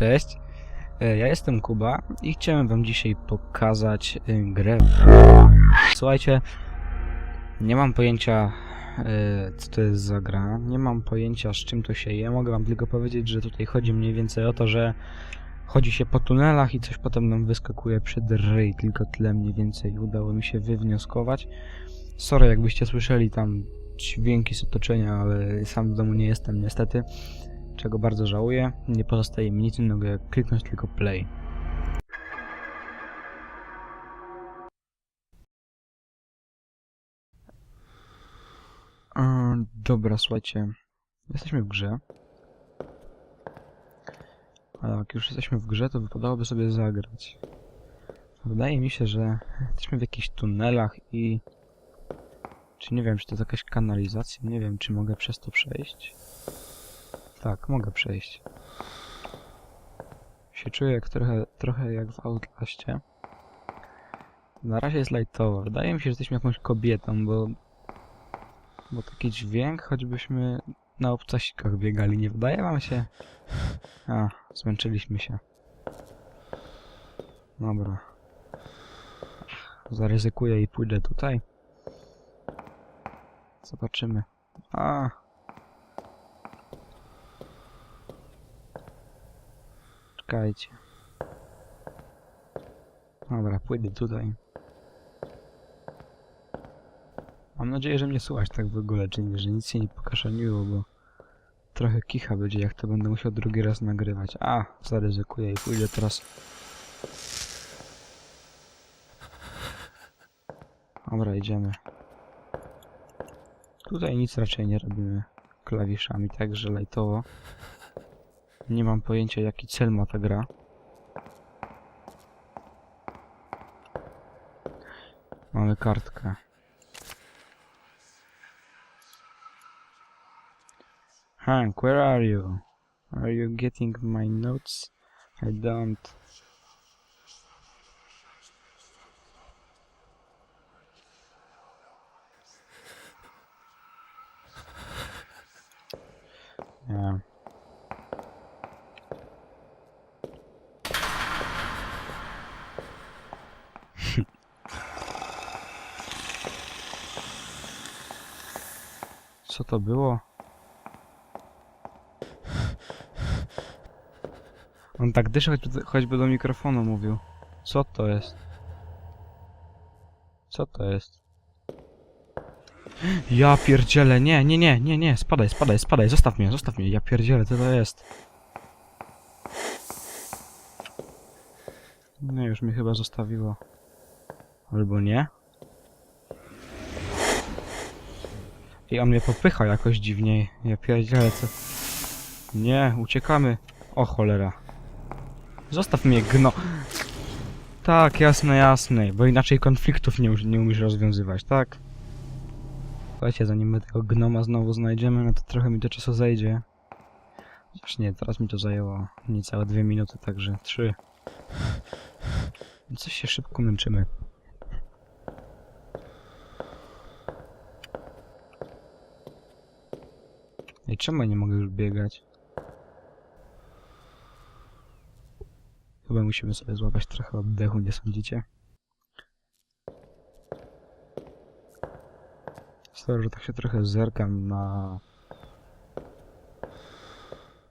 Cześć, e, ja jestem Kuba i chciałem wam dzisiaj pokazać e, grę. Słuchajcie, nie mam pojęcia e, co to jest za gra, nie mam pojęcia z czym to się je, mogę wam tylko powiedzieć, że tutaj chodzi mniej więcej o to, że chodzi się po tunelach i coś potem nam wyskakuje przed ryj, tylko tyle mniej więcej udało mi się wywnioskować. Sorry jakbyście słyszeli tam dźwięki z otoczenia, ale sam w domu nie jestem niestety czego bardzo żałuję. Nie pozostaje mi nic innego jak kliknąć tylko play. Dobra, słuchajcie. Jesteśmy w grze. Ale jak już jesteśmy w grze, to wypadałoby sobie zagrać. Wydaje mi się, że jesteśmy w jakichś tunelach i... Czy nie wiem, czy to jest jakaś kanalizacja? Nie wiem, czy mogę przez to przejść. Tak, mogę przejść. Się czuję jak trochę, trochę jak w Outlastie. Na razie jest lightowo. Wydaje mi się, że jesteśmy jakąś kobietą, bo... Bo taki dźwięk, choćbyśmy na obcasikach biegali, nie wydaje wam się? A, zmęczyliśmy się. Dobra. Zaryzykuję i pójdę tutaj. Zobaczymy. A, Czekajcie. Dobra, pójdę tutaj. Mam nadzieję, że mnie słuchać tak w ogóle, czyli że nic się nie pokaszaniło, bo trochę kicha będzie, jak to będę musiał drugi raz nagrywać. A, zaryzykuję i pójdę teraz. Dobra, idziemy. Tutaj nic raczej nie robimy klawiszami, także lajtowo. Nie mam pojęcia jaki cel ma ta gra. Mamy kartkę. Hank, where are you? Are you getting my notes? I don't. Co to było? On tak dyszy, choćby, do mikrofonu mówił. Co to jest? Co to jest? Ja pierdzielę, nie, nie, nie, nie, nie, spadaj, spadaj, spadaj, zostaw mnie, zostaw mnie, ja pierdzielę, co to jest? Nie, już mnie chyba zostawiło. Albo nie? I on mnie popycha jakoś dziwnie. Ja pierdzielę, co... Nie, uciekamy. O cholera. Zostaw mnie, gno... Tak, jasne, jasne. Bo inaczej konfliktów nie, nie umiesz rozwiązywać, tak? Słuchajcie, zanim my tego gnoma znowu znajdziemy, no to trochę mi to czasu zejdzie. Chociaż nie, teraz mi to zajęło niecałe dwie minuty, także trzy. Coś się szybko męczymy. Czemu ja nie mogę już biegać? Chyba musimy sobie złapać trochę oddechu, nie sądzicie? Sorry, że tak się trochę zerkam na...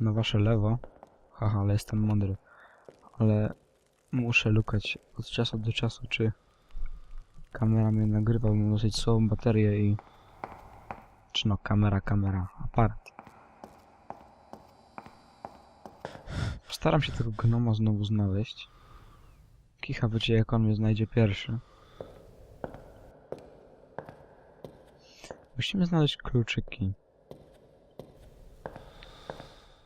na wasze lewo. Haha, ale jestem mądry. Ale muszę lukać od czasu do czasu, czy kamera mnie nagrywa, mam dosyć słabą baterię i... Czy no, kamera, kamera, aparat. Postaram się tego gnoma znowu znaleźć. Kicha wycie jak on mnie znajdzie pierwszy. Musimy znaleźć kluczyki.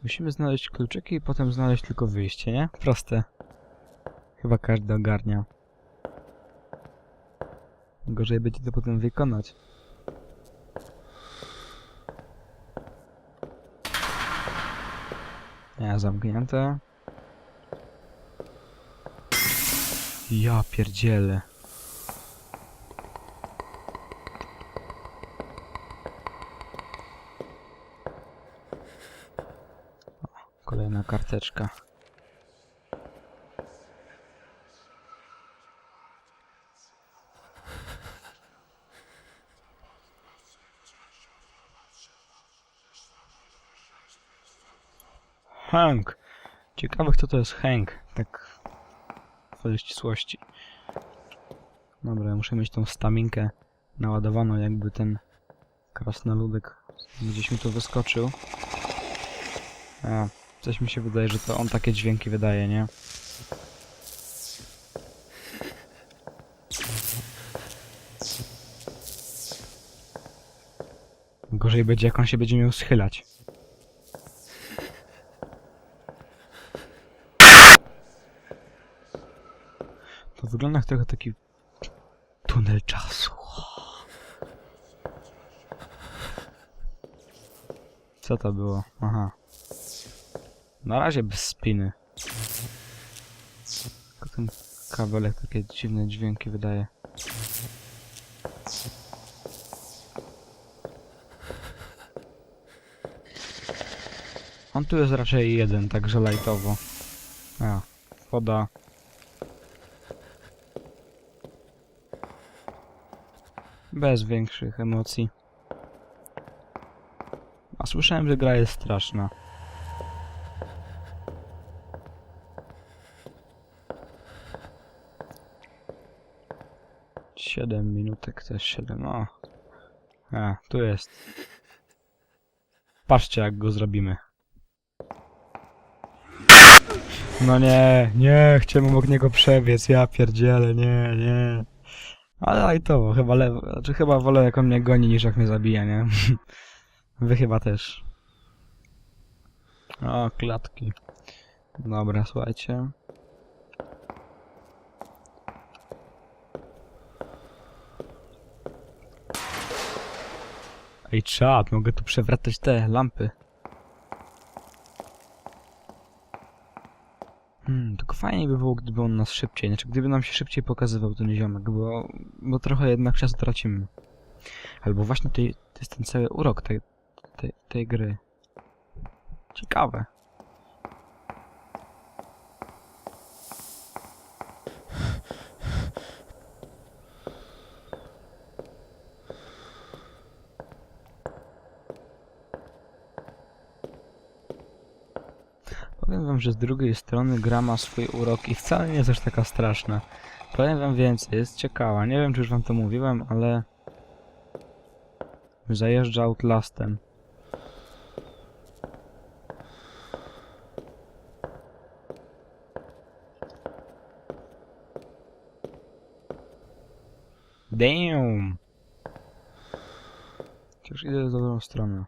Musimy znaleźć kluczyki i potem znaleźć tylko wyjście, nie? Proste. Chyba każdy ogarnia. Gorzej będzie to potem wykonać. Nie, zamknięte. Ja pierdzielę. Kolejna karteczka. Hank. Ciekawe kto to jest Hank. Tak w ścisłości. Dobra, muszę mieć tą staminkę naładowaną, jakby ten krasnoludek gdzieś mi tu wyskoczył. A, coś mi się wydaje, że to on takie dźwięki wydaje, nie? Gorzej będzie, jak on się będzie miał schylać. Wygląda trochę taki tunel czasu. Co to było? Aha. Na razie bez spiny. Tylko ten kabelek takie dziwne dźwięki wydaje. On tu jest raczej jeden, także lajtowo. A, woda. Bez większych emocji. A słyszałem, że gra jest straszna. Siedem minutek, też siedem, o. A, tu jest. Patrzcie, jak go zrobimy. No nie, nie, chciałem obok niego przebiec, ja pierdzielę, nie, nie. Ale lajtowo, chyba lewo, znaczy chyba wolę jak on mnie goni niż jak mnie zabija, nie? Wy chyba też. O, klatki. Dobra, słuchajcie. Ej, czad, mogę tu przewracać te lampy. Hmm, tylko fajnie by było, gdyby on nas szybciej, znaczy gdyby nam się szybciej pokazywał ten ziomek, bo, bo trochę jednak czasu tracimy. Albo właśnie tej, to jest ten cały urok tej, tej, tej gry. Ciekawe. Powiem że z drugiej strony gra ma swój urok i wcale nie jest aż taka straszna. Powiem wam więcej, jest ciekawa. Nie wiem, czy już wam to mówiłem, ale... Zajeżdża Outlastem. Damn! Chociaż idę w dobrą stronę.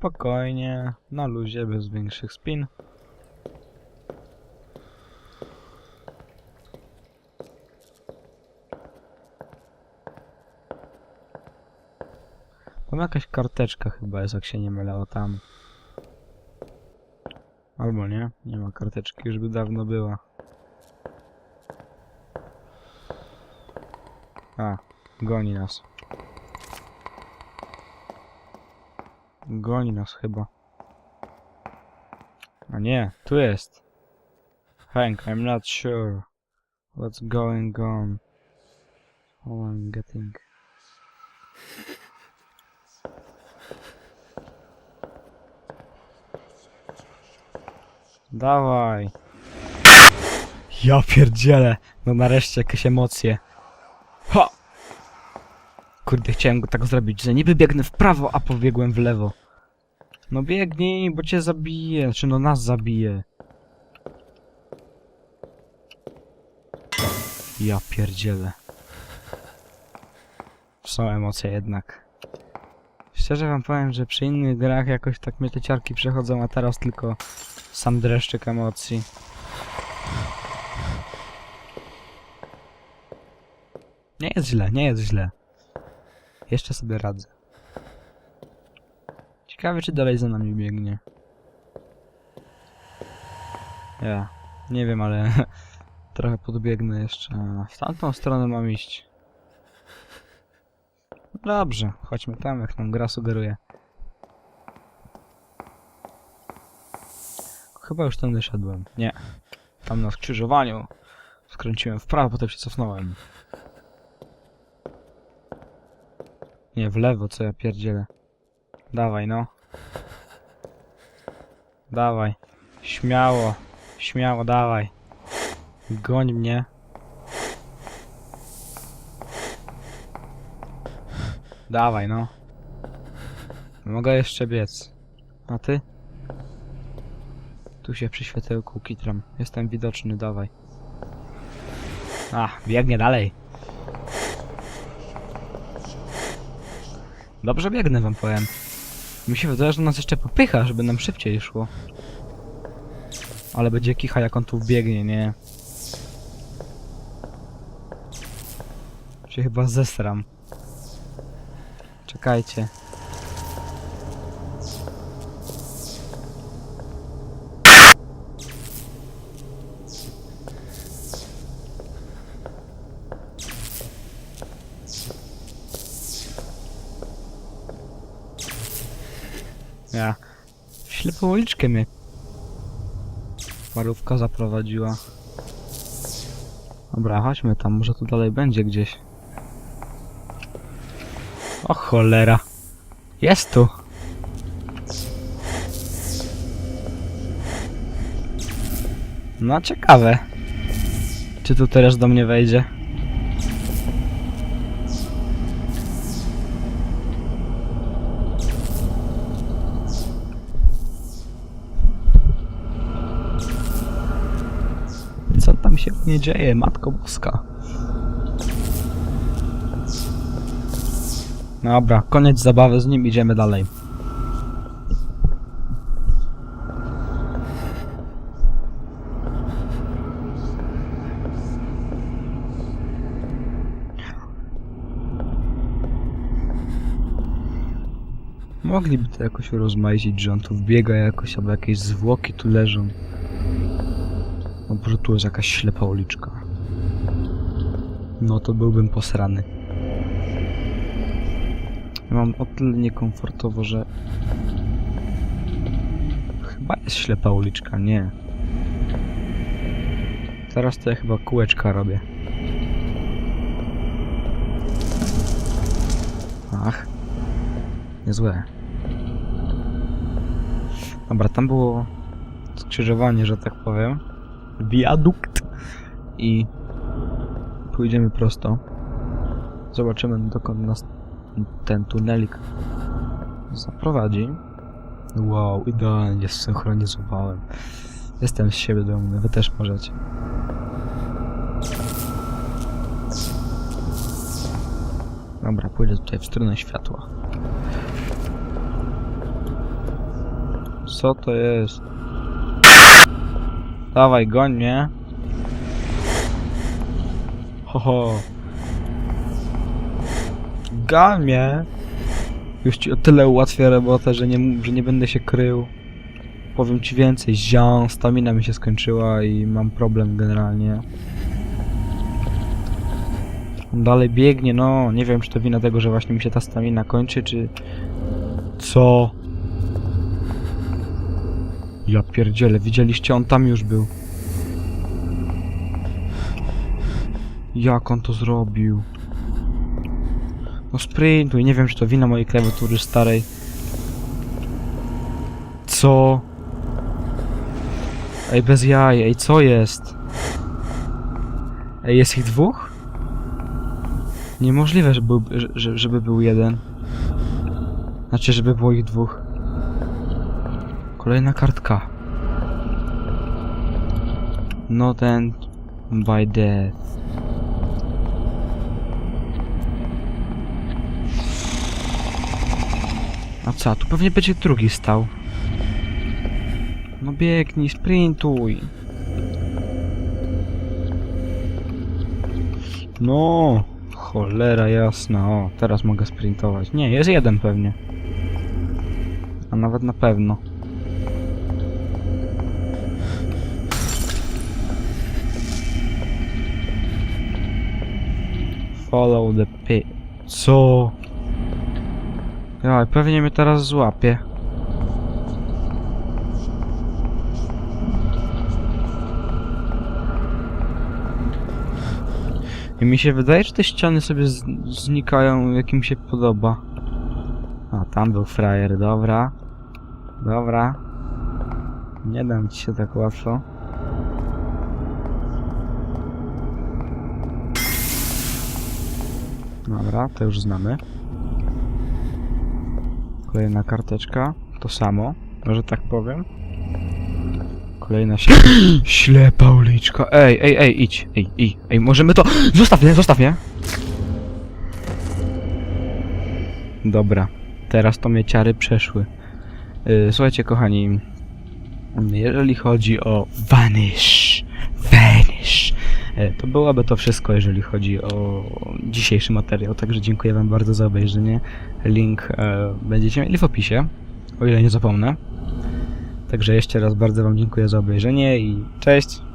Spokojnie, na luzie, bez większych spin. Tam jakaś karteczka chyba jest, jak się nie mylę, o tam. Albo nie, nie ma karteczki, już by dawno była. A, goni nas. Goni nas chyba. A nie, tu jest. Hank, I'm not sure what's going on. All I'm getting. Dawaj. Ja pierdzielę. No nareszcie jakieś emocje. Ha! Kurde, chciałem go tak zrobić, że niby biegnę w prawo, a pobiegłem w lewo. No biegnij, bo cię zabije. Czy no nas zabije. Ja pierdzielę. Są emocje jednak. Szczerze wam powiem, że przy innych grach jakoś tak mnie te ciarki przechodzą, a teraz tylko sam dreszczyk emocji. Nie jest źle, nie jest źle. Jeszcze sobie radzę. Ciekawe, czy dalej za nami biegnie. Ja, nie wiem, ale trochę podbiegnę jeszcze. W tamtą stronę mam iść. Dobrze, chodźmy tam, jak nam gra sugeruje. Chyba już tam wyszedłem. Nie. Tam na skrzyżowaniu. Skręciłem w prawo, potem się cofnąłem. Nie, w lewo, co ja pierdzielę. Dawaj, no. Dawaj. Śmiało. Śmiało, dawaj. Goń mnie. Dawaj, no. Mogę jeszcze biec. A ty? Tu się przy światełku kitram. Jestem widoczny, dawaj. A, biegnie dalej. Dobrze biegnę, wam powiem. Mi się wydaje, że nas jeszcze popycha, żeby nam szybciej szło. Ale będzie kicha, jak on tu biegnie, nie? Się chyba zesram. Czekajcie. Ja. Ślepą uliczkę mnie parówka zaprowadziła. Dobra, chodźmy tam, może tu dalej będzie gdzieś. O cholera. Jest tu. No ciekawe. Czy tu teraz do mnie wejdzie? Nie dzieje, Matko Boska? Dobra, koniec zabawy z nim, idziemy dalej. Mogliby to jakoś urozmaicić, że on tu wbiega jakoś, albo jakieś zwłoki tu leżą. No może tu jest jakaś ślepa uliczka. No to byłbym posrany. Ja mam o tyle niekomfortowo, że... Chyba jest ślepa uliczka, nie. Teraz to ja chyba kółeczka robię. Ach. Niezłe. Dobra, tam było skrzyżowanie, że tak powiem. Wiadukt. I pójdziemy prosto. Zobaczymy dokąd nas ten tunelik zaprowadzi. Wow, idealnie zsynchronizowałem. Jestem z siebie dumny, wy też możecie. Dobra, pójdę tutaj w stronę światła. Co to jest? Dawaj, goń mnie. Ho, ho. Gal mnie. Już ci o tyle ułatwię robotę, że nie, że nie będę się krył. Powiem ci więcej, zią, stamina mi się skończyła i mam problem generalnie. On dalej biegnie, no, nie wiem czy to wina tego, że właśnie mi się ta stamina kończy, czy... Co? Ja pierdzielę, widzieliście, on tam już był. Jak on to zrobił? No sprintuj, nie wiem czy to wina mojej klawiatury starej. Co? Ej, bez jaj, ej, co jest? Ej, jest ich dwóch? Niemożliwe, żeby, żeby był jeden. Znaczy, żeby było ich dwóch. Kolejna kartka. Not end by death. A co, tu pewnie będzie drugi stał. No biegnij, sprintuj. No, cholera jasna, o, teraz mogę sprintować. Nie, jest jeden pewnie. A nawet na pewno. Follow the pit. Co? Ja, pewnie mnie teraz złapie. I mi się wydaje, że te ściany sobie znikają jak im się podoba. A, tam był frajer, dobra. Dobra. Nie dam ci się tak łatwo. Dobra, to już znamy. Kolejna karteczka. To samo, że tak powiem. Kolejna śle ślepa uliczka. Ej, ej, ej, idź. Ej, ej, ej, możemy to... Zostaw mnie, zostaw mnie! Dobra, teraz to mnie ciary przeszły. Yy, słuchajcie, kochani, jeżeli chodzi o Vanish, to byłoby to wszystko, jeżeli chodzi o dzisiejszy materiał, także dziękuję wam bardzo za obejrzenie. Link e, będziecie mieli w opisie, o ile nie zapomnę. Także jeszcze raz bardzo wam dziękuję za obejrzenie i cześć!